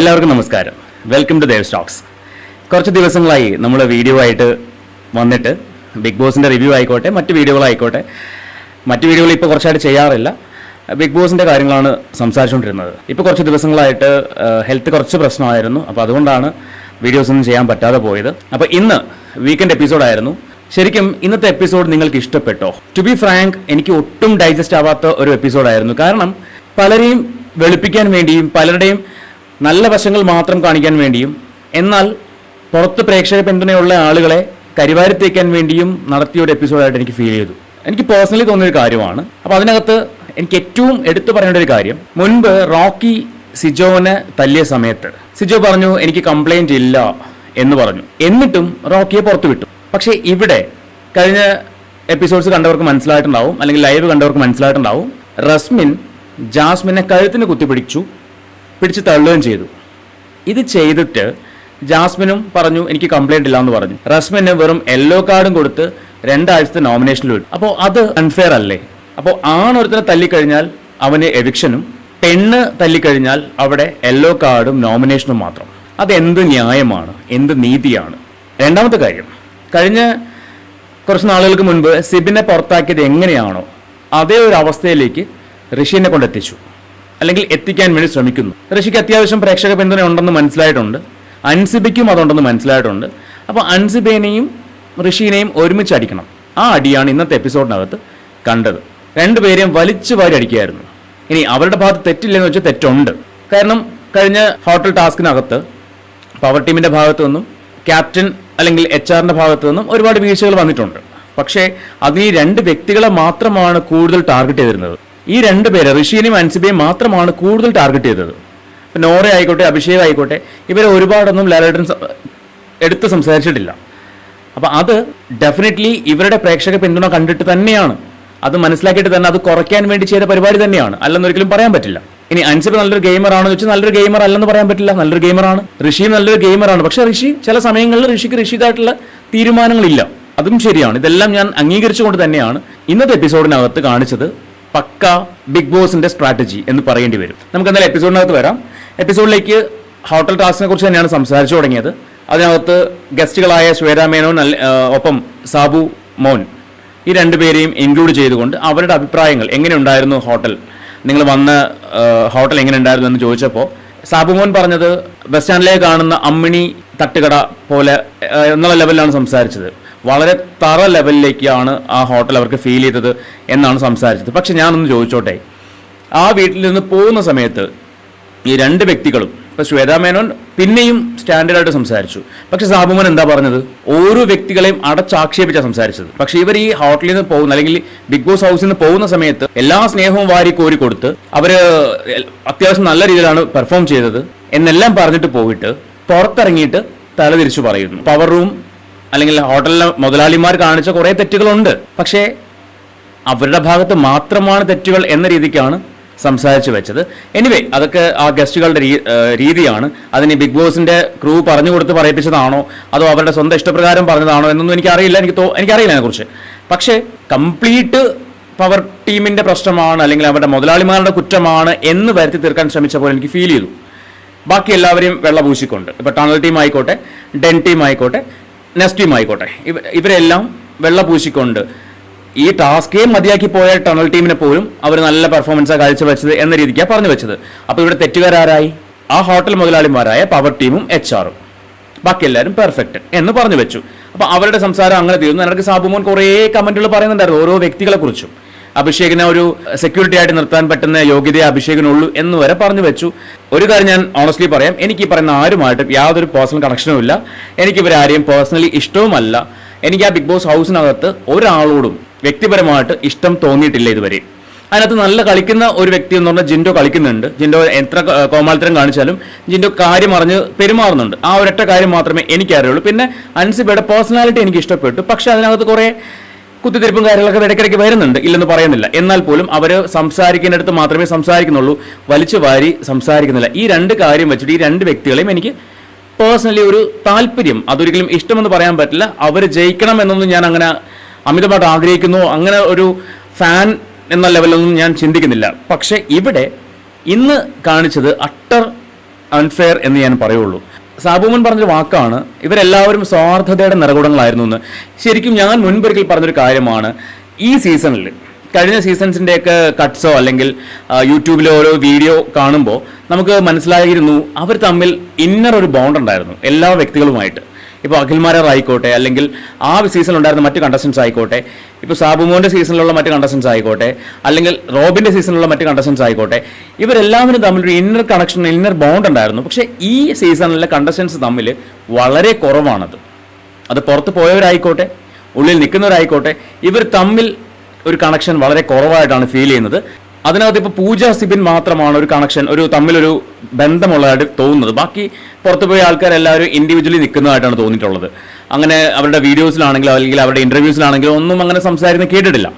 എല്ലാവർക്കും നമസ്കാരം. Welcome to Dev Stokes കുറച്ച് ദിവസങ്ങളായി നമ്മൾ വീഡിയോ ആയിട്ട് വന്നിട്ട് ബിഗ് ബോസിന്റെ റിവ്യൂ ആയിക്കോട്ടെ മറ്റ് വീഡിയോകളായിക്കോട്ടെ മറ്റ് വീഡിയോകൾ ഇപ്പോൾ കുറച്ചായിട്ട് ചെയ്യാറില്ല. ബിഗ് ബോസിന്റെ കാര്യങ്ങളാണ് സംസാരിച്ചുകൊണ്ടിരുന്നത്. ഇപ്പോൾ കുറച്ച് ദിവസങ്ങളായിട്ട് ഹെൽത്ത് കുറച്ച് പ്രശ്നമായിരുന്നു. അപ്പോൾ അതുകൊണ്ടാണ് വീഡിയോസ് ഒന്നും ചെയ്യാൻ പറ്റാതെ പോയത്. അപ്പോൾ ഇന്ന് വീക്കെൻഡ് എപ്പിസോഡായിരുന്നു ശരിക്കും ഇന്നത്തെ എപ്പിസോഡ് നിങ്ങൾക്ക് ഇഷ്ടപ്പെട്ടോ? ടു ബി ഫ്രാങ്ക് എനിക്ക് ഒട്ടും ഡൈജസ്റ്റ് ആവാത്ത ഒരു എപ്പിസോഡായിരുന്നു കാരണം പലരെയും വെളുപ്പിക്കാൻ വേണ്ടിയും പലരുടെയും നല്ല വശങ്ങൾ മാത്രം കാണിക്കാൻ വേണ്ടിയും എന്നാൽ പുറത്ത് പ്രേക്ഷക പിന്തുണയുള്ള ആളുകളെ കരിവാരിത്തേക്കാൻ വേണ്ടിയും നടത്തിയ ഒരു എപ്പിസോഡായിട്ട് എനിക്ക് ഫീൽ ചെയ്തു. എനിക്ക് പേഴ്സണലി തോന്നിയൊരു കാര്യമാണ്. അപ്പോൾ അതിനകത്ത് എനിക്ക് ഏറ്റവും എടുത്തു പറയേണ്ട ഒരു കാര്യം മുൻപ് റോക്കി സിജോനെ തല്ലിയ സമയത്ത് സിജോ പറഞ്ഞു എനിക്ക് കംപ്ലൈന്റ് ഇല്ല എന്ന് പറഞ്ഞു. എന്നിട്ടും റോക്കിയെ പുറത്തു വിട്ടു. പക്ഷേ ഇവിടെ കഴിഞ്ഞ എപ്പിസോഡ്സ് കണ്ടവർക്ക് മനസ്സിലായിട്ടുണ്ടാവും അല്ലെങ്കിൽ ലൈവ് കണ്ടവർക്ക് മനസ്സിലായിട്ടുണ്ടാവും റസ്മിൻ ജാസ്മിനെ കഴുത്തിന് കുത്തിപ്പിടിച്ചു പിടിച്ച് തള്ളുകയും ചെയ്തു. ഇത് ചെയ്തിട്ട് ജാസ്മിനും പറഞ്ഞു എനിക്ക് കംപ്ലൈന്റ് ഇല്ല എന്ന് പറഞ്ഞു. റസ്മിന് വെറും യെല്ലോ കാർഡും കൊടുത്ത് രണ്ടാഴ്ചത്തെ നോമിനേഷനിൽ വിട്ടു അപ്പോൾ അത് അൺഫെയർ അല്ലേ? അപ്പോൾ ആണൊരുത്തനെ തല്ലിക്കഴിഞ്ഞാൽ അവന് എവിക്ഷനും പെണ്ണ് തല്ലിക്കഴിഞ്ഞാൽ അവിടെ യെല്ലോ കാർഡും നോമിനേഷനും മാത്രം. അതെന്ത് ന്യായമാണ്? എന്ത് നീതിയാണ്? രണ്ടാമത്തെ കാര്യം. കഴിഞ്ഞ കുറച്ച് നാളുകൾക്ക് മുൻപ് സിബിനെ പുറത്താക്കിയത് എങ്ങനെയാണോ അതേ ഒരു അവസ്ഥയിലേക്ക് ഋഷിനെ കൊണ്ടെത്തിച്ചു. അല്ലെങ്കിൽ എത്തിക്കാൻ വേണ്ടി ശ്രമിക്കുന്നു. ഋഷിക്ക് അത്യാവശ്യം പ്രേക്ഷക പിന്തുണ ഉണ്ടെന്ന് മനസ്സിലായിട്ടുണ്ട്. അൻസിബയ്ക്കും അതുണ്ടെന്ന് മനസ്സിലായിട്ടുണ്ട്. അപ്പോൾ അൻസിബേനെയും ഋഷീനെയും ഒരുമിച്ച് അടിക്കണം. ആ അടിയാണ് ഇന്നത്തെ എപ്പിസോഡിനകത്ത് കണ്ടത്. രണ്ടുപേരെയും വലിച്ചു വാരി അടിക്കുകയായിരുന്നു. ഇനി അവരുടെ ഭാഗത്ത് തെറ്റില്ലെന്ന് വെച്ചാൽ തെറ്റുണ്ട്. കാരണം കഴിഞ്ഞ ഹോട്ടൽ ടാസ്കിനകത്ത് പവർ ടീമിന്റെ ഭാഗത്തു നിന്നും ക്യാപ്റ്റൻ അല്ലെങ്കിൽ എച്ച് ആറിന്റെ ഭാഗത്തു നിന്നും ഒരുപാട് വീഴ്ചകൾ വന്നിട്ടുണ്ട്. പക്ഷേ അതിന് ഈ രണ്ട് വ്യക്തികളെ മാത്രമാണ് കൂടുതൽ ടാർഗറ്റ് ചെയ്തിരുന്നത്. ഈ രണ്ട് പേര് ഋഷിയിലെയും അൻസിബിയും മാത്രമാണ് കൂടുതൽ ടാർഗറ്റ് ചെയ്തത്. നോറ ആയിക്കോട്ടെ അഭിഷേക് ആയിക്കോട്ടെ ഇവരെ ഒരുപാടൊന്നും ലാലേട്ടൻ എടുത്ത് സംസാരിച്ചിട്ടില്ല. അപ്പോൾ അത് ഡെഫിനറ്റ്ലി ഇവരുടെ പ്രേക്ഷക പിന്തുണ കണ്ടിട്ട് തന്നെയാണ്. അത് മനസ്സിലാക്കിയിട്ട് തന്നെ അത് കുറയ്ക്കാൻ വേണ്ടി ചെയ്ത പരിപാടി തന്നെയാണ്. അല്ലെന്ന് ഒരിക്കലും പറയാൻ പറ്റില്ല. ഇനി അൻസിബ് നല്ലൊരു ഗെയിമർ ആണെന്ന് വെച്ചാൽ നല്ലൊരു ഗെയിമർ അല്ലെന്ന് പറയാൻ പറ്റില്ല. നല്ലൊരു ഗെയിമറാണ് ഋഷിയും നല്ലൊരു ഗെയിമറാണ് പക്ഷേ ഋഷി ചില സമയങ്ങളിൽ ഋഷിക്ക് ഋഷിതായിട്ടുള്ള തീരുമാനങ്ങളില്ല. അതും ശരിയാണ്. ഇതെല്ലാം ഞാൻ അംഗീകരിച്ചുകൊണ്ട് തന്നെയാണ് ഇന്നത്തെ എപ്പിസോഡിനകത്ത് കാണിച്ചത്. പക്ക ബിഗ് ബോസിന്റെ സ്ട്രാറ്റജി എന്ന് പറയേണ്ടി വരും. നമുക്ക് എന്തായാലും എപ്പിസോഡിനകത്ത് വരാം. എപ്പിസോഡിലേക്ക് ഹോട്ടൽ ടാസ്കിനെ കുറിച്ച് തന്നെയാണ് സംസാരിച്ചു തുടങ്ങിയത്. അതിനകത്ത് ഗസ്റ്റുകളായ ശ്വേത മേനോൻ ഒപ്പം സാബു മോൻ ഈ രണ്ടുപേരെയും ഇൻക്ലൂഡ് ചെയ്തുകൊണ്ട് അവരുടെ അഭിപ്രായങ്ങൾ എങ്ങനെ ഉണ്ടായിരുന്നു ഹോട്ടൽ? നിങ്ങൾ വന്ന ഹോട്ടൽ എങ്ങനെ ഉണ്ടായിരുന്നു എന്ന് ചോദിച്ചപ്പോൾ സാബു മോൻ പറഞ്ഞത് ബസ് സ്റ്റാൻഡിലേക്ക് കാണുന്ന അമ്മിണി തട്ടുകട പോലെ എന്നുള്ള ലെവലിലാണ് സംസാരിച്ചത്. വളരെ തറ ലെവലിലേക്കാണ് ആ ഹോട്ടൽ അവർക്ക് ഫീൽ ചെയ്തത് എന്നാണ് സംസാരിച്ചത്. പക്ഷെ ഞാനൊന്ന് ചോദിച്ചോട്ടെ? ആ വീട്ടിൽ നിന്ന് പോകുന്ന സമയത്ത് ഈ രണ്ട് വ്യക്തികളും ഇപ്പൊ ശ്വേതാ മേനോൻ പിന്നെയും സ്റ്റാൻഡേർഡായിട്ട് സംസാരിച്ചു. പക്ഷെ സാബുമോൻ എന്താ പറഞ്ഞത്? ഓരോ വ്യക്തികളെയും അടച്ചാക്ഷേപിച്ചാണ് സംസാരിച്ചത്. പക്ഷെ ഇവർ ഈ ഹോട്ടലിൽ നിന്ന് പോകുന്ന അല്ലെങ്കിൽ ബിഗ് ബോസ് ഹൗസിൽ നിന്ന് പോകുന്ന സമയത്ത് എല്ലാ സ്നേഹവും വാരി കോരി കൊടുത്ത് അവർ അത്യാവശ്യം നല്ല രീതിയിലാണ് പെർഫോം ചെയ്തത്. എന്നെല്ലാം പറഞ്ഞിട്ട് പോയിട്ട് പുറത്തിറങ്ങിയിട്ട് തലതിരിച്ചു പറയുന്നു. പവർ റൂം അല്ലെങ്കിൽ ഹോട്ടലിലെ മുതലാളിമാർ കാണിച്ച കുറേ തെറ്റുകളുണ്ട്. പക്ഷേ അവരുടെ ഭാഗത്ത് മാത്രമാണ് തെറ്റുകൾ എന്ന രീതിക്കാണ് സംസാരിച്ചു വെച്ചത്. എനിവേ അതൊക്കെ ആ ഗസ്റ്റുകളുടെ രീതിയാണ്. അതിന് ബിഗ് ബോസിന്റെ ക്രൂ പറഞ്ഞു കൊടുത്ത് പറയിപ്പിച്ചതാണോ? അതോ അവരുടെ സ്വന്തം ഇഷ്ടപ്രകാരം പറഞ്ഞതാണോ എന്നൊന്നും എനിക്കറിയില്ല. എനിക്ക് തോ എനിക്കറിയില്ല അതിനെക്കുറിച്ച്. പക്ഷേ കംപ്ലീറ്റ് പവർ ടീമിന്റെ പ്രശ്നമാണ് അല്ലെങ്കിൽ അവരുടെ മുതലാളിമാരുടെ കുറ്റമാണ് എന്ന് വരുത്തി തീർക്കാൻ ശ്രമിച്ച പോലെ എനിക്ക് ഫീൽ ചെയ്തു. ബാക്കി എല്ലാവരെയും വെള്ള പൂശിക്കൊണ്ട് ഇപ്പൊ ടണൽ ടീം ആയിക്കോട്ടെ ഡെൻ ടീം ആയിക്കോട്ടെ നെസ്റ്റ് ടീം ആയിക്കോട്ടെ. ഇവ- ഇവരെല്ലാം വെള്ള പൂശിക്കൊണ്ട് ഈ ടാസ്കേ മതിയാക്കി പോയ ടണൽ ടീമിനെ പോലും അവർ നല്ല പെർഫോമൻസാണ് കാഴ്ചവെച്ചത് എന്ന രീതിക്കാണ് പറഞ്ഞു വെച്ചത്. അപ്പോൾ ഇവിടെ തെറ്റുകാരാരായി ആ ഹോട്ടൽ മുതലാളിമാരായ പവർ ടീമും എച്ച് ആറും ബാക്കി എല്ലാവരും പെർഫെക്റ്റ് എന്ന് പറഞ്ഞു വെച്ചു. അപ്പോൾ അവരുടെ സംസാരം അങ്ങനെ തീർന്നു എനിക്ക് സാബുമോൻ കുറേ കമന്റുകൾ പറയുന്നുണ്ടായിരുന്നു ഓരോ വ്യക്തികളെ കുറിച്ചും അഭിഷേകിനെ ഒരു സെക്യൂരിറ്റി ആയിട്ട് നിർത്താൻ പറ്റുന്ന യോഗ്യതയെ അഭിഷേകിനുള്ളൂ എന്ന് വരെ പറഞ്ഞു വെച്ചു. ഒരു കാര്യം ഞാൻ ഓണസ്റ്റ്ലി പറയാം എനിക്ക് ഈ പറയുന്ന ആരുമായിട്ട് യാതൊരു പേഴ്സണൽ കണക്ഷനും ഇല്ല. എനിക്ക് ഇവരാരെയും പേഴ്സണലി ഇഷ്ടവുമല്ല. എനിക്ക് ആ ബിഗ് ബോസ് ഹൗസിനകത്ത് ഒരാളോടും വ്യക്തിപരമായിട്ട് ഇഷ്ടം തോന്നിയിട്ടില്ല ഇതുവരെ. അതിനകത്ത് നല്ല കളിക്കുന്ന ഒരു വ്യക്തി എന്ന് പറഞ്ഞാൽ ജിൻഡോ കളിക്കുന്നുണ്ട്. ജിൻഡോ എത്ര കോമാളിത്തരം കാണിച്ചാലും ജിൻഡോ കാര്യം അറിഞ്ഞ് പെരുമാറുന്നുണ്ട്. ആ ഒരൊറ്റ കാര്യം മാത്രമേ എനിക്കറിയുള്ളൂ. പിന്നെ അൻസിബയുടെ പേഴ്സണാലിറ്റി എനിക്ക് ഇഷ്ടപ്പെട്ടു. പക്ഷെ അതിനകത്ത് കുറേ കുത്തിത്തിരിപ്പും കാര്യങ്ങളൊക്കെ ഇടയ്ക്കിടയ്ക്ക് വരുന്നുണ്ട്. ഇല്ലെന്ന് പറയുന്നില്ല. എന്നാൽ പോലും അവർ സംസാരിക്കുന്നിടത്ത് മാത്രമേ സംസാരിക്കുന്നുള്ളൂ. വലിച്ചു വാരി സംസാരിക്കുന്നില്ല. ഈ രണ്ട് കാര്യം വെച്ചിട്ട് ഈ രണ്ട് വ്യക്തികളെയും എനിക്ക് പേഴ്സണലി ഒരു താല്പര്യം. അതൊരിക്കലും ഇഷ്ടമെന്ന് പറയാൻ പറ്റില്ല. അവർ ജയിക്കണം എന്നൊന്നും ഞാൻ അങ്ങനെ അമിതമായിട്ട് ആഗ്രഹിക്കുന്നു. അങ്ങനെ ഒരു ഫാൻ എന്ന ലെവലൊന്നും ഞാൻ ചിന്തിക്കുന്നില്ല. പക്ഷേ ഇവിടെ ഇന്ന് കാണിച്ചത് അട്ടർ അൺഫെയർ എന്ന് ഞാൻ പറയുള്ളൂ. സാബുമൻ പറഞ്ഞൊരു വാക്കാണ്. ഇവരെല്ലാവരും സ്വാർത്ഥതയുടെ നിറകുടങ്ങളായിരുന്നു എന്ന്. ശരിക്കും ഞാൻ മുൻപൊരിക്കൽ പറഞ്ഞൊരു കാര്യമാണ്. ഈ സീസണിൽ കഴിഞ്ഞ സീസൺസിന്റെയൊക്കെ കട്ട്സോ അല്ലെങ്കിൽ യൂട്യൂബിലെ ഓരോ വീഡിയോ കാണുമ്പോൾ നമുക്ക് മനസ്സിലായിരുന്നു അവർ തമ്മിൽ ഇന്നർ ഒരു ബോണ്ട് ഉണ്ടായിരുന്നു എല്ലാ വ്യക്തികളുമായിട്ട്. ഇപ്പോൾ അഖിൽമാരർ ആയിക്കോട്ടെ അല്ലെങ്കിൽ ആ സീസണിൽ ഉണ്ടായിരുന്ന മറ്റ് കണ്ടസ്റ്റൻസ് ആയിക്കോട്ടെ ഇപ്പോൾ സാബുമോന്റെ സീസണിലുള്ള മറ്റ് കണ്ടസ്റ്റൻസ് ആയിക്കോട്ടെ അല്ലെങ്കിൽ റോബിന്റെ സീസണിലുള്ള മറ്റ് കണ്ടസ്റ്റൻസ് ആയിക്കോട്ടെ ഇവരെല്ലാവരും തമ്മിൽ ഒരു ഇന്നർ കണക്ഷൻ ഇന്നർ ബോണ്ട് ഉണ്ടായിരുന്നു. പക്ഷേ ഈ സീസണിലെ കണ്ടസ്റ്റൻസ് തമ്മിൽ വളരെ കുറവാണത്. അത് പുറത്ത് പോയവരായിക്കോട്ടെ ഉള്ളിൽ നിൽക്കുന്നവരായിക്കോട്ടെ ഇവർ തമ്മിൽ ഒരു കണക്ഷൻ വളരെ കുറവായിട്ടാണ് ഫീൽ ചെയ്യുന്നത്. അതിനകത്ത് ഇപ്പോൾ പൂജ സിബിൻ മാത്രമാണ് ഒരു കണക്ഷൻ ഒരു തമ്മിലൊരു ബന്ധമുള്ളതായിട്ട് തോന്നുന്നത്. ബാക്കി പുറത്തു പോയ ആൾക്കാരെല്ലാവരും ഇൻഡിവിജ്വലി നിൽക്കുന്നതായിട്ടാണ് തോന്നിയിട്ടുള്ളത്. അങ്ങനെ അവരുടെ വീഡിയോസിലാണെങ്കിലും അല്ലെങ്കിൽ അവരുടെ ഇന്റർവ്യൂസിലാണെങ്കിലും ഒന്നും അങ്ങനെ സംസാരിക്കുന്നത് കേട്ടിട്ടില്ല.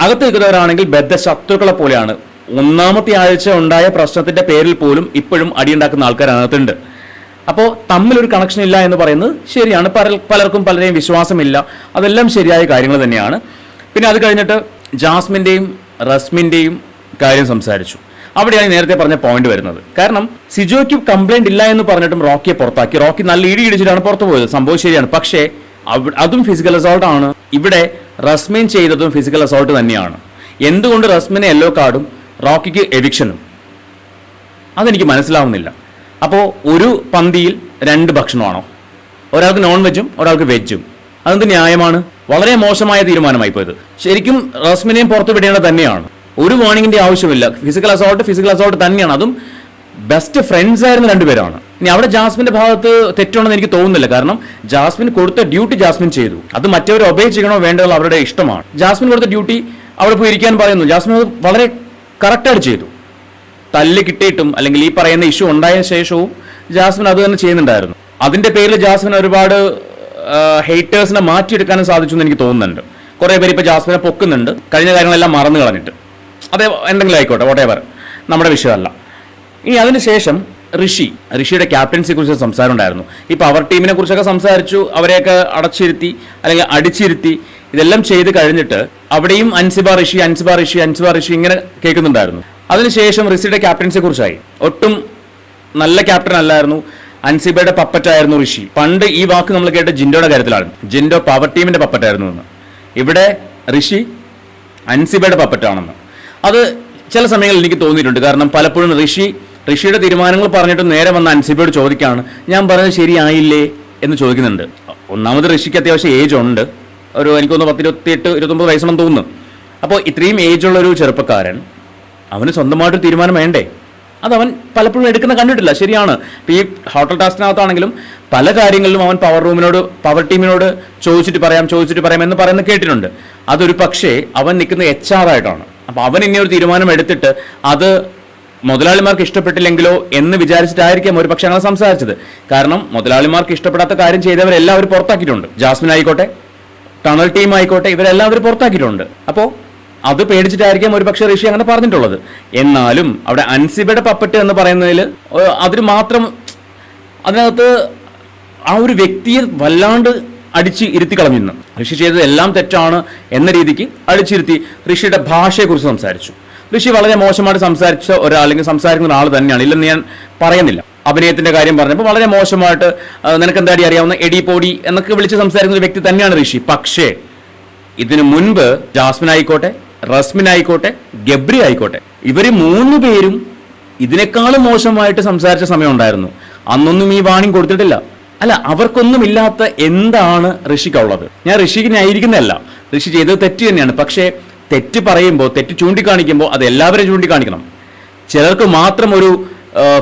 അകത്ത് നിൽക്കുന്നവരാണെങ്കിൽ ബദ്ധ ശത്രുക്കളെ പോലെയാണ്. ഒന്നാമത്തെ ആഴ്ച ഉണ്ടായ പ്രശ്നത്തിന്റെ പേരിൽ പോലും ഇപ്പോഴും അടിയുണ്ടാക്കുന്ന ആൾക്കാർ അതിനകത്തുണ്ട് അപ്പോൾ തമ്മിലൊരു കണക്ഷൻ ഇല്ല എന്ന് പറയുന്നത് ശരിയാണ്. പല പലർക്കും പലരെയും വിശ്വാസമില്ല. അതെല്ലാം ശരിയായ കാര്യങ്ങൾ തന്നെയാണ്. പിന്നെ അത് കഴിഞ്ഞിട്ട് ജാസ്മിന്റെയും റസ്മിന്റെയും കാര്യം സംസാരിച്ചു. അവിടെയാണ് നേരത്തെ പറഞ്ഞ പോയിന്റ് വരുന്നത്. കാരണം സിജോയ്ക്ക് കംപ്ലൈന്റ് ഇല്ല എന്ന് പറഞ്ഞിട്ടും റോക്കിയെ പുറത്താക്കി. റോക്കി നല്ല ഇടി ഇടിച്ചിട്ടാണ് പുറത്തു പോയത്. സംഭവം ശരിയാണ്. പക്ഷേ അതും ഫിസിക്കൽ അസോൾട്ട് ആണ്. ഇവിടെ റസ്മിൻ ചെയ്തതും ഫിസിക്കൽ അസോൾട്ട് തന്നെയാണ്. എന്തുകൊണ്ട് റസ്മിന് യെല്ലോ കാർഡും റോക്കിക്ക് എവിക്ഷനും അതെനിക്ക് മനസ്സിലാവുന്നില്ല. അപ്പോൾ ഒരു പന്തിയിൽ രണ്ട് ഭക്ഷണമാണോ? ഒരാൾക്ക് നോൺ വെജും ഒരാൾക്ക് വെജും അതെന്ത് ന്യായമാണ്? വളരെ മോശമായ തീരുമാനമായി പോയത്. ശരിക്കും റസ്മിനെയും പുറത്തു വിടേണ്ടത് തന്നെയാണ്. ഒരു വാണിങ്ങിന്റെ ആവശ്യമില്ല. ഫിസിക്കൽ അസോൾട്ട് ഫിസിക്കൽ അസോൾട്ട് തന്നെയാണ്. അതും ബെസ്റ്റ് ഫ്രണ്ട്സ് ആയിരുന്ന രണ്ടുപേരാണ്. ഇനി അവിടെ ജാസ്മിന്റെ ഭാഗത്ത് തെറ്റുണ്ടെന്ന് എനിക്ക് തോന്നുന്നില്ല. കാരണം ജാസ്മിൻ കൊടുത്ത ഡ്യൂട്ടി ജാസ്മിൻ ചെയ്തു. അത് മറ്റവരെ ഒബേ ചെയ്യണോ വേണ്ടതോ അവരുടെ ഇഷ്ടമാണ്. ജാസ്മിൻ കൊടുത്ത ഡ്യൂട്ടി അവിടെ പോയി ഇരിക്കാൻ പറയുന്നു. ജാസ്മിൻ അത് വളരെ കറക്റ്റായിട്ട് ചെയ്തു. തല്ല് കിട്ടിയിട്ടും അല്ലെങ്കിൽ ഈ പറയുന്ന ഇഷ്യൂ ഉണ്ടായ ശേഷവും ജാസ്മിൻ അത് തന്നെ ചെയ്യുന്നുണ്ടായിരുന്നു. അതിന്റെ പേരിൽ ജാസ്മിൻ ഒരുപാട് ഹെയ്റ്റേഴ്സിനെ മാറ്റിയെടുക്കാനും സാധിച്ചു എന്ന് എനിക്ക് തോന്നുന്നുണ്ട്. കുറേ പേര് ഇപ്പൊ ജാസ്മിനെ പൊക്കുന്നുണ്ട്. കഴിഞ്ഞ കാര്യങ്ങളെല്ലാം മറന്നു കളഞ്ഞിട്ട്. അതേ എന്തെങ്കിലും ആയിക്കോട്ടെ വോട്ടേവർ നമ്മുടെ വിഷയമല്ല. ഇനി അതിനുശേഷം ഋഷി ഋഷിയുടെ ക്യാപ്റ്റൻസിയെ കുറിച്ച് സംസാരം ഉണ്ടായിരുന്നു. ഈ പവർ ടീമിനെ കുറിച്ചൊക്കെ സംസാരിച്ചു അവരെയൊക്കെ അടച്ചിരുത്തി അല്ലെങ്കിൽ അടിച്ചിരുത്തി ഇതെല്ലാം ചെയ്ത് കഴിഞ്ഞിട്ട് അവിടെയും അൻസിബ ഋഷി അൻസിബ ഋഷി അൻസിബ ഋഷി ഇങ്ങനെ കേൾക്കുന്നുണ്ടായിരുന്നു. അതിനുശേഷം ഋഷിയുടെ ക്യാപ്റ്റൻസിയെ കുറിച്ചായി. ഒട്ടും നല്ല ക്യാപ്റ്റൻ അല്ലായിരുന്നു. അൻസിബയുടെ പപ്പറ്റായിരുന്നു ഋഷി. പണ്ട് ഈ വാക്ക് നമ്മൾ കേട്ട ജിൻഡോയുടെ കാര്യത്തിലാണ്. ജിൻഡോ പവർ ടീമിന്റെ പപ്പറ്റായിരുന്നു എന്ന്. ഇവിടെ ഋഷി അൻസിബയുടെ പപ്പറ്റാണെന്ന്. അത് ചില സമയങ്ങളിൽ എനിക്ക് തോന്നിയിട്ടുണ്ട്. കാരണം പലപ്പോഴും ഋഷി ഋഷിയുടെ തീരുമാനങ്ങൾ പറഞ്ഞിട്ട് നേരെ വന്ന അൻസിബയോട് ചോദിക്കുകയാണ് ഞാൻ പറഞ്ഞത് ശരിയായില്ലേ? എന്ന് ചോദിക്കുന്നുണ്ട്. ഒന്നാമത് ഋഷിക്ക് അത്യാവശ്യം ഏജ് ഉണ്ട്. ഒരു എനിക്കൊന്ന് പത്തിരുപത്തിയെട്ട് ഇരുപത്തൊമ്പത് വയസ്സെന്ന് തോന്നുന്നു. അപ്പോൾ ഇത്രയും ഏജ് ഉള്ള ഒരു ചെറുപ്പക്കാരൻ അവന് സ്വന്തമായിട്ടൊരു തീരുമാനം വേണ്ടേ? അത് അവൻ പലപ്പോഴും എടുക്കുന്ന കണ്ടിട്ടില്ല. ശരിയാണ്. ഇപ്പം ഈ ഹോട്ടൽ ടാസ്കിനകത്താണെങ്കിലും പല കാര്യങ്ങളിലും അവൻ പവർ റൂമിനോട് പവർ ടീമിനോട് ചോദിച്ചിട്ട് പറയാം ചോദിച്ചിട്ട് പറയാം എന്ന് പറയുന്നത് കേട്ടിട്ടുണ്ട്. അതൊരു പക്ഷേ അവൻ നിൽക്കുന്ന എച്ച് ആർ ആയിട്ടാണ്. അപ്പോൾ അവൻ ഇനി ഒരു തീരുമാനം എടുത്തിട്ട് അത് മുതലാളിമാർക്ക് ഇഷ്ടപ്പെട്ടില്ലെങ്കിലോ എന്ന് വിചാരിച്ചിട്ടായിരിക്കാം ഒരു പക്ഷേ അങ്ങനെ സംസാരിച്ചത്. കാരണം മുതലാളിമാർക്ക് ഇഷ്ടപ്പെടാത്ത കാര്യം ചെയ്തവരെല്ലാം അവർ പുറത്താക്കിയിട്ടുണ്ട്. ജാസ്മിൻ ആയിക്കോട്ടെ ടണൽ ടീം ആയിക്കോട്ടെ ഇവരെല്ലാം അവർ പുറത്താക്കിയിട്ടുണ്ട്. അപ്പോൾ അത് പേടിച്ചിട്ടായിരിക്കാം ഒരു പക്ഷേ ഋഷി അങ്ങനെ പറഞ്ഞിട്ടുള്ളത്. എന്നാലും അവിടെ അൻസിബയുടെ പപ്പറ്റ് എന്ന് പറയുന്നതിൽ അതിന് മാത്രം അതിനകത്ത് ആ ഒരു വ്യക്തിയെ വല്ലാണ്ട് അടിച്ച് ഇരുത്തി കളഞ്ഞിരുന്നു. ഋഷി ചെയ്തത് എല്ലാം തെറ്റാണ് എന്ന രീതിക്ക് അടിച്ചിരുത്തി ഋഷിയുടെ ഭാഷയെക്കുറിച്ച് സംസാരിച്ചു. ഋഷി വളരെ മോശമായിട്ട് സംസാരിച്ച ഒരാൾ അല്ലെങ്കിൽ സംസാരിക്കുന്ന ഒരാൾ തന്നെയാണ്. ഇല്ലെന്ന് ഞാൻ പറയുന്നില്ല. അഭിനയത്തിന്റെ കാര്യം പറഞ്ഞപ്പോൾ വളരെ മോശമായിട്ട് നിനക്ക് എന്താടി അറിയാവുന്ന എടി പോടി എന്നൊക്കെ വിളിച്ച് സംസാരിക്കുന്ന ഒരു വ്യക്തി തന്നെയാണ് ഋഷി. പക്ഷേ ഇതിനു മുൻപ് ജാസ്മിൻ ആയിക്കോട്ടെ റസ്മിൻ ആയിക്കോട്ടെ ഗബ്രി ആയിക്കോട്ടെ ഇവർ മൂന്ന് പേരും ഇതിനേക്കാളും മോശമായിട്ട് സംസാരിച്ച സമയം ഉണ്ടായിരുന്നു അന്നൊന്നും ഈ വാണിംഗ് കൊടുത്തിട്ടില്ല. അല്ല അവർക്കൊന്നും ഇല്ലാത്ത എന്താണ് ഋഷിക്കുള്ളത്? ഞാൻ ഋഷിക്ക് ന്യായീകരിക്കുന്നതല്ല ഋഷി ചെയ്തത് തെറ്റ് തന്നെയാണ്. പക്ഷേ തെറ്റ് പറയുമ്പോൾ തെറ്റ് ചൂണ്ടിക്കാണിക്കുമ്പോൾ അത് എല്ലാവരെയും ചൂണ്ടിക്കാണിക്കണം. ചിലർക്ക് മാത്രം ഒരു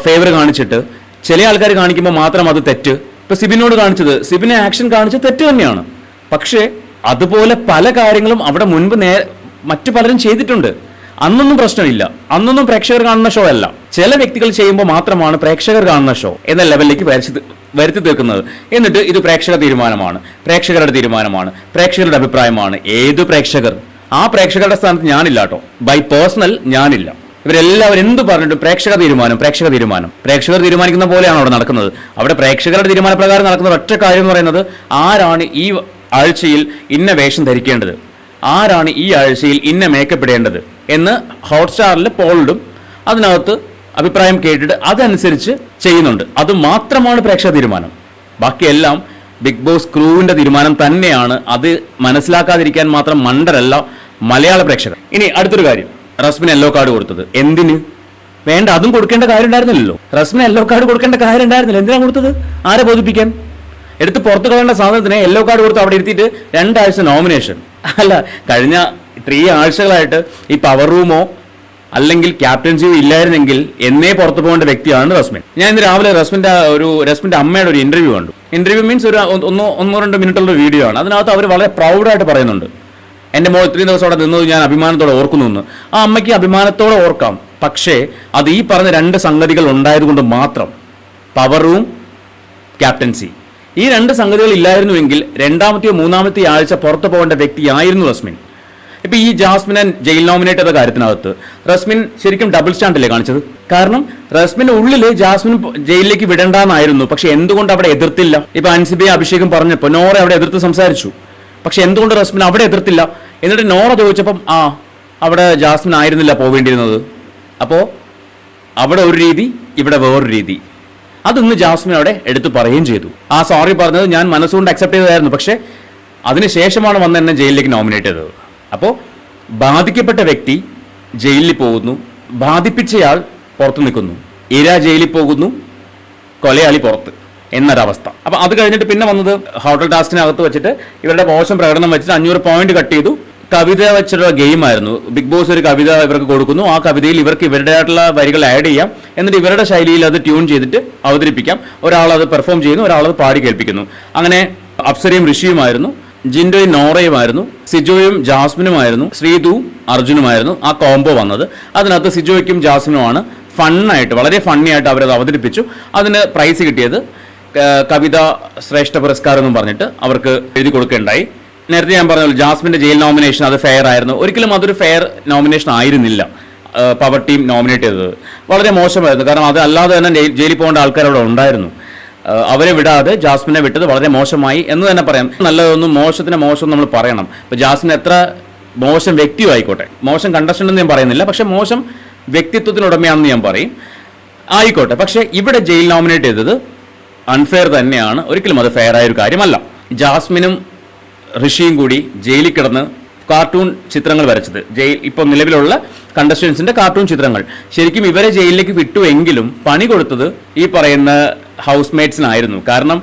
ഫേവർ കാണിച്ചിട്ട് ചില ആൾക്കാർ കാണിക്കുമ്പോൾ മാത്രം അത് തെറ്റ്. ഇപ്പൊ സിബിനോട് കാണിച്ചത് സിബിനെ ആക്ഷൻ കാണിച്ചത് തെറ്റ് തന്നെയാണ്. പക്ഷേ അതുപോലെ പല കാര്യങ്ങളും അവിടെ മുൻപ് നേ മറ്റു പലരും ചെയ്തിട്ടുണ്ട്. അന്നൊന്നും പ്രശ്നമില്ല. അന്നൊന്നും പ്രേക്ഷകർ കാണുന്ന ഷോ അല്ല. ചില വ്യക്തികൾ ചെയ്യുമ്പോൾ മാത്രമാണ് പ്രേക്ഷകർ കാണുന്ന ഷോ എന്ന ലെവലിലേക്ക് വരച്ച് വരുത്തി തീർക്കുന്നത്. എന്നിട്ട് ഇത് പ്രേക്ഷക തീരുമാനമാണ്. പ്രേക്ഷകരുടെ തീരുമാനമാണ്. പ്രേക്ഷകരുടെ അഭിപ്രായമാണ്. ഏത് പ്രേക്ഷകർ? ആ പ്രേക്ഷകരുടെ സ്ഥാനത്ത് ഞാനില്ല കേട്ടോ. ബൈ പേഴ്സണൽ ഞാനില്ല. ഇവരെല്ലാവരും എന്ത് പറഞ്ഞിട്ടും പ്രേക്ഷക തീരുമാനം പ്രേക്ഷക തീരുമാനം. പ്രേക്ഷകർ തീരുമാനിക്കുന്ന പോലെയാണ് അവിടെ നടക്കുന്നത്? അവിടെ പ്രേക്ഷകരുടെ തീരുമാനപ്രകാരം നടക്കുന്ന ഒറ്റ കാര്യം എന്ന് പറയുന്നത് ആരാണ് ഈ ആഴ്ചയിൽ ഇന്ന വേഷം ധരിക്കേണ്ടത്? ആരാണ് ഈ ആഴ്ചയിൽ ഇന്ന മേക്കപ്പെടേണ്ടത് എന്ന് ഹോട്ട്സ്റ്റാറിൽ പോളിടും അതിനകത്ത് അഭിപ്രായം കേട്ടിട്ട് അതനുസരിച്ച് ചെയ്യുന്നുണ്ട്. അത് മാത്രമാണ് പ്രേക്ഷക തീരുമാനം. ബാക്കിയെല്ലാം ബിഗ് ബോസ് ക്രൂവിന്റെ തീരുമാനം തന്നെയാണ്. അത് മനസ്സിലാക്കാതിരിക്കാൻ മാത്രം മണ്ടരല്ല മലയാള പ്രേക്ഷകർ. ഇനി അടുത്തൊരു കാര്യം. റസ്മിന് യെല്ലോ കാർഡ് കൊടുത്തത്. എന്തിന്? വേണ്ട അതും കൊടുക്കേണ്ട കാര്യം ഉണ്ടായിരുന്നില്ലല്ലോ. റസ്മിന് യെല്ലോ കാർഡ് കൊടുക്കേണ്ട കാര്യം ഉണ്ടായിരുന്നില്ല. എന്തിനാണ് കൊടുത്തത്? ആരെ ബോധിപ്പിക്കാൻ? എടുത്ത് പുറത്തു കളയേണ്ട സാധനത്തിന് യെല്ലോ കാർഡ് കൊടുത്ത് അവിടെ ഇരുത്തിയിട്ട് രണ്ടാഴ്ച നോമിനേഷൻ അല്ല കഴിഞ്ഞ ത്രീ ആഴ്ചകളായിട്ട് ഈ പവർ റൂമോ അല്ലെങ്കിൽ ക്യാപ്റ്റൻസിയോ ഇല്ലായിരുന്നെങ്കിൽ എന്നേ പുറത്തു പോകേണ്ട വ്യക്തിയാണ് റസ്മിൻ. ഞാൻ ഇന്ന് രാവിലെ റസ്മിന്റെ ഒരു റസ്മിന്റെ അമ്മയുടെ ഒരു ഇന്റർവ്യൂ കണ്ടു. ഇന്റർവ്യൂ മീൻസ് ഒരു ഒന്നോ ഒന്നോ രണ്ടോ മിനിറ്റുള്ള വീഡിയോ ആണ്. അതിനകത്ത് അവർ വളരെ പ്രൗഡായിട്ട് പറയുന്നുണ്ട്. എന്റെ മോൾ ഇത്രയും ദിവസം അവിടെ നിന്നത് ഞാൻ അഭിമാനത്തോടെ ഓർക്കുന്നു എന്ന്. ആ അമ്മയ്ക്ക് അഭിമാനത്തോടെ ഓർക്കാം. പക്ഷേ അത് ഈ പറഞ്ഞ രണ്ട് സംഗതികൾ ഉണ്ടായതുകൊണ്ട് മാത്രം. പവർ റൂം ക്യാപ്റ്റൻസി ഈ രണ്ട് സംഗതികൾ ഇല്ലായിരുന്നുവെങ്കിൽ രണ്ടാമത്തെയോ മൂന്നാമത്തെ ആഴ്ച പുറത്തു പോകേണ്ട വ്യക്തിയായിരുന്നു റസ്മിൻ. ഇപ്പൊ ഈ ജാസ്മിൻ ജയിൽ നോമിനേറ്റ് ചെയ്ത കാര്യത്തിനകത്ത് റസ്മിൻ ശരിക്കും ഡബിൾ സ്റ്റാൻഡല്ലേ കാണിച്ചത്? കാരണം റസ്മിന്റെ ഉള്ളിൽ ജാസ്മിൻ ജയിലിലേക്ക് വിടണ്ടെന്നായിരുന്നു. പക്ഷെ എന്തുകൊണ്ട് അവിടെ എതിർത്തില്ല? ഇപ്പൊ അൻസിബി അഭിഷേകം പറഞ്ഞപ്പോൾ നോറ അവിടെ എതിർത്ത് സംസാരിച്ചു. പക്ഷെ എന്തുകൊണ്ട് റസ്മിൻ അവിടെ എതിർത്തില്ല? എന്നിട്ട് നോറ ചോദിച്ചപ്പം ആ അവിടെ ജാസ്മിൻ ആയിരുന്നില്ല പോവേണ്ടിയിരുന്നത്. അപ്പോൾ അവിടെ ഒരു രീതി ഇവിടെ വേറൊരു രീതി. അതൊന്ന് ജാസ്മിൻ അവിടെ എടുത്തു പറയുകയും ചെയ്തു. ആ സോറി പറഞ്ഞത് ഞാൻ മനസ്സുകൊണ്ട് അക്സെപ്റ്റ് ചെയ്തതായിരുന്നു പക്ഷേ അതിനുശേഷമാണ് വന്ന് എന്നെ ജയിലിലേക്ക് നോമിനേറ്റ് ചെയ്തത്. അപ്പോൾ ബാധിക്കപ്പെട്ട വ്യക്തി ജയിലിൽ പോകുന്നു. ബാധിപ്പിച്ചയാൾ പുറത്തു നിൽക്കുന്നു. ഇര ജയിലിൽ പോകുന്നു. കൊലയാളി പുറത്ത് എന്നൊരവസ്ഥ. അപ്പോൾ അത് കഴിഞ്ഞിട്ട് പിന്നെ വന്നത് ഹോട്ടൽ ടാസ്കിനകത്ത് വെച്ചിട്ട് ഇവരുടെ മോശം പ്രകടനം വെച്ചിട്ട് അഞ്ഞൂറ് പോയിന്റ് കട്ട് ചെയ്തു. കവിത വെച്ചിട്ടുള്ള ഗെയിം ആയിരുന്നു. ബിഗ് ബോസ് ഒരു കവിത ഇവർക്ക് കൊടുക്കുന്നു. ആ കവിതയിൽ ഇവർക്ക് ഇവരുടേതായിട്ടുള്ള വരികൾ ആഡ് ചെയ്യാം. എന്നിട്ട് ഇവരുടെ ശൈലിയിൽ അത് ട്യൂൺ ചെയ്തിട്ട് അവതരിപ്പിക്കാം. ഒരാൾ അത് പെർഫോം ചെയ്യുന്നു ഒരാൾ അത് പാടി കേൾപ്പിക്കുന്നു. അങ്ങനെ അപ്സരയും ഋഷിയുമായിരുന്നു ജിൻഡോയും നോറയുമായിരുന്നു സിജോയും ജാസ്മിനുമായിരുന്നു ശ്രീതുവും അർജുനുമായിരുന്നു ആ കോംബോ വന്നത്. അതിനകത്ത് സിജോയ്ക്കും ജാസ്മിനുമാണ് ഫണ്ണായിട്ട് വളരെ ഫണ്ണി ആയിട്ട് അവരത് അവതരിപ്പിച്ചു. അതിന് പ്രൈസ് കിട്ടിയത് കവിത ശ്രേഷ്ഠ പുരസ്കാരം എന്നും പറഞ്ഞിട്ട് അവർക്ക് എഴുതി കൊടുക്കുകയുണ്ടായി. നേരത്തെ ഞാൻ പറഞ്ഞ ജാസ്മിന്റെ ജയിൽ നോമിനേഷൻ അത് ഫെയർ ആയിരുന്നു. ഒരിക്കലും അതൊരു ഫെയർ നോമിനേഷൻ ആയിരുന്നില്ല. പവർ ടീം നോമിനേറ്റ് ചെയ്തത്. വളരെ മോശമായിരുന്നു. കാരണം അത് അല്ലാതെ തന്നെ ജയിലിൽ പോകേണ്ട ആൾക്കാർ അവിടെ ഉണ്ടായിരുന്നു. അവരെ വിടാതെ ജാസ്മിനെ വിട്ടത് വളരെ മോശമായി എന്ന് തന്നെ പറയാം. നല്ലതൊന്നും മോശത്തിന് മോശം നമ്മൾ പറയണം. ഇപ്പൊ ജാസ്മിൻ എത്ര മോശം വ്യക്തിയും ആയിക്കോട്ടെ. മോശം കണ്ടസ്റ്റന്റ് എന്ന് ഞാൻ പറയുന്നില്ല. പക്ഷെ മോശം വ്യക്തിത്വത്തിനുടമയാണെന്ന് ഞാൻ പറയും. ആയിക്കോട്ടെ. പക്ഷേ ഇവിടെ ജയിൽ നോമിനേറ്റ് ചെയ്തത് അൺഫെയർ തന്നെയാണ്. ഒരിക്കലും അത് ഫെയർ ആയ ഒരു കാര്യമല്ല. ജാസ്മിനും ഋഷിയും കൂടി ജയിലിൽ കിടന്ന് കാർട്ടൂൺ ചിത്രങ്ങൾ വരച്ചത്. ജയിൽ ഇപ്പോൾ നിലവിലുള്ള കണ്ടസ്റ്റൻസിന്റെ കാർട്ടൂൺ ചിത്രങ്ങൾ. ശരിക്കും ഇവരെ ജയിലിലേക്ക് വിട്ടുവെങ്കിലും പണി കൊടുത്തത് ഈ പറയുന്ന ഹൗസ് മേറ്റ്സിനായിരുന്നു കാരണം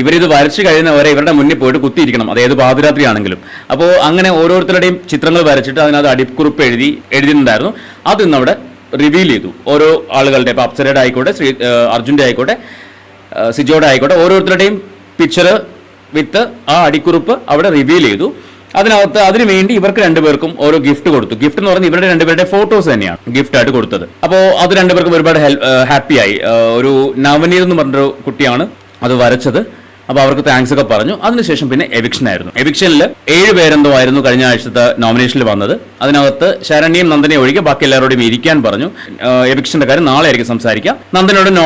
ഇവരിത് വരച്ചു കഴിയുന്നവരെ ഇവരുടെ മുന്നിൽ പോയിട്ട് കുത്തിയിരിക്കണം. അതായത് പാതിരാത്രി ആണെങ്കിലും അപ്പോൾ അങ്ങനെ ഓരോരുത്തരുടെയും ചിത്രങ്ങൾ വരച്ചിട്ട് അതിനകത്ത് അടിക്കുറിപ്പ് എഴുതി എഴുതിയിട്ടുണ്ടായിരുന്നു. അത് ഇന്നവിടെ റിവീൽ ചെയ്തു. ഓരോ ആളുകളുടെ ഇപ്പോൾ അപ്സരയുടെ ആയിക്കോട്ടെ ശ്രീ അർജുന്റെ ആയിക്കോട്ടെ സിജോയുടെ ആയിക്കോട്ടെ ഓരോരുത്തരുടെയും പിക്ചർ വിത്ത് ആ അടിക്കുറിപ്പ് അവിടെ റിവീൽ ചെയ്തു. അതിനകത്ത് അതിനു വേണ്ടി ഇവർക്ക് രണ്ടുപേർക്കും ഓരോ ഗിഫ്റ്റ് കൊടുത്തു. ഗിഫ്റ്റ് എന്ന് പറഞ്ഞാൽ ഇവരുടെ രണ്ടുപേരുടെ ഫോട്ടോസ് തന്നെയാണ് ഗിഫ്റ്റ് ആയിട്ട് കൊടുത്തത്. അപ്പോൾ അത് രണ്ടുപേർക്കും ഒരുപാട് ഹാപ്പി ആയി. ഒരു നവനീർ എന്ന് പറഞ്ഞൊരു കുട്ടിയാണ് അത് വരച്ചത്. അപ്പോൾ അവർക്ക് താങ്ക്സ് ഒക്കെ പറഞ്ഞു. അതിനുശേഷം പിന്നെ എവിക്ഷൻ ആയിരുന്നു. എവിക്ഷനിൽ ഏഴ് പേരെന്തോ ആയിരുന്നു കഴിഞ്ഞ ആഴ്ചത്തെ നോമിനേഷനിൽ വന്നത്. അതിനകത്ത് ശരണ്യം നന്ദനെ ഒഴികെ ബാക്കി എല്ലാവരോടും ഇരിക്കാൻ പറഞ്ഞു. എവിക്ഷന്റെ കാര്യം നാളെ ആയിരിക്കും സംസാരിക്കാം. നന്ദനോടും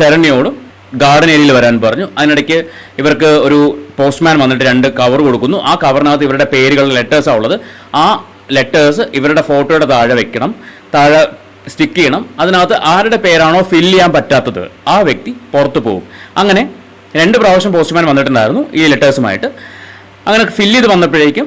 ശരണ്യോടും ഗാർഡൻ ഏരിയയിൽ വരാൻ പറഞ്ഞു. അതിനിടയ്ക്ക് ഇവർക്ക് ഒരു പോസ്റ്റ്മാൻ വന്നിട്ട് രണ്ട് കവർ കൊടുക്കുന്നു. ആ കവറിനകത്ത് ഇവരുടെ പേരുകളുടെ ലെറ്റേഴ്സാണ് ഉള്ളത്. ആ ലെറ്റേഴ്സ് ഇവരുടെ ഫോട്ടോയുടെ താഴെ വെക്കണം. താഴെ സ്റ്റിക്ക് ചെയ്യണം. അതിനകത്ത് ആരുടെ പേരാണോ ഫില്ല് ചെയ്യാൻ പറ്റാത്തത് ആ വ്യക്തി പുറത്തു പോകും. അങ്ങനെ രണ്ട് പ്രാവശ്യം പോസ്റ്റ്മാൻ വന്നിട്ടുണ്ടായിരുന്നു ഈ ലെറ്റേഴ്സുമായിട്ട് അങ്ങനെ ഫില്ല് ചെയ്ത് വന്നപ്പോഴേക്കും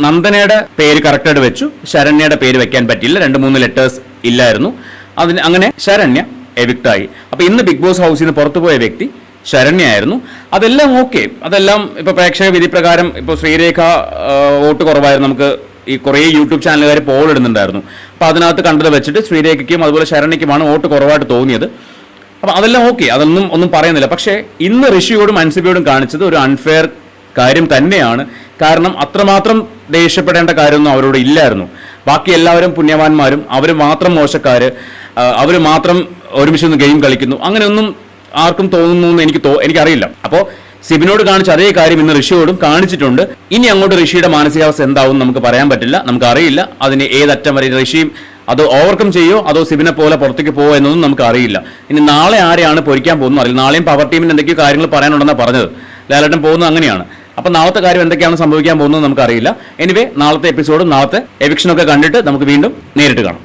നന്ദനയുടെ പേര് കറക്റ്റായിട്ട് വെച്ചു. ശരണ്യയുടെ പേര് വെക്കാൻ പറ്റിയില്ല രണ്ട് മൂന്ന് ലെറ്റേഴ്സ് ഇല്ലായിരുന്നു. അതിന് അങ്ങനെ ശരണ്യ എവിക്റ്റായി അപ്പോൾ ഇന്ന് ബിഗ് ബോസ് ഹൗസിൽ നിന്ന് പുറത്തു പോയ വ്യക്തി ശരണ്യായിരുന്നു അതെല്ലാം ഓക്കെ അതെല്ലാം ഇപ്പോൾ പ്രേക്ഷക വിധി പ്രകാരം ഇപ്പോൾ ശ്രീരേഖ വോട്ട് കുറവായിരുന്നു. നമുക്ക് ഈ കുറേ യൂട്യൂബ് ചാനലുകാർ പോൾ ഇടുന്നുണ്ടായിരുന്നു. അപ്പോൾ അതിനകത്ത് കണ്ടത് വെച്ചിട്ട് ശ്രീരേഖയ്ക്കും അതുപോലെ ശരണ്യയ്ക്കുമാണ് വോട്ട് കുറവായിട്ട് തോന്നിയത്. അപ്പോൾ അതെല്ലാം ഓക്കെ അതൊന്നും ഒന്നും പറയുന്നില്ല. പക്ഷേ ഇന്ന് ഋഷിയോടും അൻസിബിയോടും കാണിച്ചത് ഒരു അൺഫെയർ കാര്യം തന്നെയാണ്. കാരണം അത്രമാത്രം ദേഷ്യപ്പെടേണ്ട കാര്യമൊന്നും അവരോട് ഇല്ലായിരുന്നു. ബാക്കി എല്ലാവരും പുണ്യവാന്മാരും അവർ മാത്രം മോശക്കാർ അവർ മാത്രം ഒരുമിച്ച് നിന്ന് ഗെയിം കളിക്കുന്നു. അങ്ങനെയൊന്നും ആർക്കും തോന്നുന്നു എന്ന് എനിക്ക് തോ എനിക്കറിയില്ല. അപ്പോൾ സിബിനോട് കാണിച്ച അതേ കാര്യം ഇന്ന് ഋഷിയോടും കാണിച്ചിട്ടുണ്ട്. ഇനി അങ്ങോട്ട് ഋഷിയുടെ മാനസികാവസ്ഥ എന്താവും നമുക്ക് പറയാൻ പറ്റില്ല. നമുക്ക് അറിയില്ല അതിന് ഏതറ്റം വരെ ഋഷിയും അത് ഓവർകം ചെയ്യോ അതോ സിബിനെ പോലെ പുറത്തേക്ക് പോവോ എന്നൊന്നും നമുക്ക് അറിയില്ല ഇനി നാളെ ആരെയാണ് പൊരിക്കാൻ പോകുന്നത്? അറിയില്ല നാളെയും പവർ ടീമിന് എന്തൊക്കെയോ കാര്യങ്ങൾ പറയാനുണ്ടെന്നാണ് പറഞ്ഞത്. ലാലേട്ടൻ പോകുന്നത് അങ്ങനെയാണ്. അപ്പൊ നാളത്തെ കാര്യം എന്തൊക്കെയാണ് സംഭവിക്കാൻ പോകുന്നത് നമുക്കറിയില്ല. എനിവേ നാളത്തെ എപ്പിസോഡും നാളത്തെ എവിക്ഷനൊക്കെ കണ്ടിട്ട് നമുക്ക് വീണ്ടും നേരിട്ട് കാണാം.